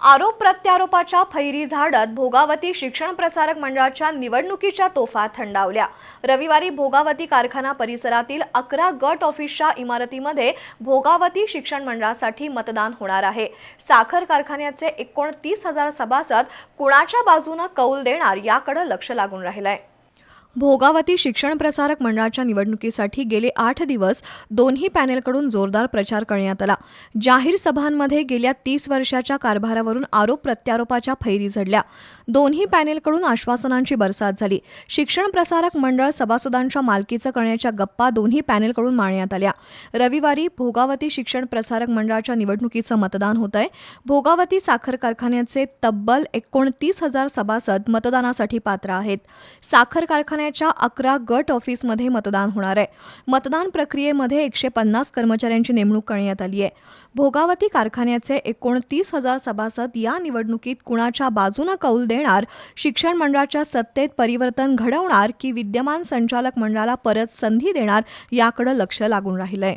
आरोप प्रत्यारोपाच्या फैरी झाडत भोगावती शिक्षण प्रसारक मंडळाच्या निवडणुकीच्या तोफा थंडावल्या. रविवारी भोगावती कारखाना परिसरातील अकरा गट ऑफिसच्या इमारतीमध्ये भोगावती शिक्षण मंडळासाठी मतदान होणार आहे. साखर कारखान्याचे एकोणतीस हजार सभासद कुणाच्या बाजूनं कौल देणार याकडे लक्ष लागून राहिलंय. भोगावती शिक्षण प्रसारक मंडळाच्या निवडणुकीसाठी गेले आठ दिवस दोन्ही पॅनेलकडून जोरदार प्रचार करण्यात आला. जाहीर सभांमध्ये गेल्या तीस वर्षाच्या कारभारावरून आरोप प्रत्यारोपाच्या फैरी झडल्या. दोन्ही पॅनेलकडून आश्वासनांची बरसात झाली. शिक्षण प्रसारक मंडळ सभासदांच्या मालकीचं करण्याच्या गप्पा दोन्ही पॅनेलकडून मारण्यात आल्या. रविवारी भोगावती शिक्षण प्रसारक मंडळाच्या निवडणुकीचं मतदान होत आहे भोगावती साखर कारखान्याचे तब्बल एकोणतीस हजार सभासद मतदानासाठी पात्र आहेत. साखर कारखान्याच्या अकरा गट ऑफिसमध्ये मतदान होणार आहे. मतदान प्रक्रियेमध्ये एकशे पन्नास कर्मचाऱ्यांची नेमणूक करण्यात आली आहे. भोगावती कारखान्याचे एकोणतीस हजार सभासद या निवडणुकीत कुणाच्या बाजूनं कौल देणार शिक्षण मंडळाच्या सत्तेत परिवर्तन घडवणार की विद्यमान संचालक मंडळाला परत संधी देणार याकडे लक्ष लागून राहिलंय.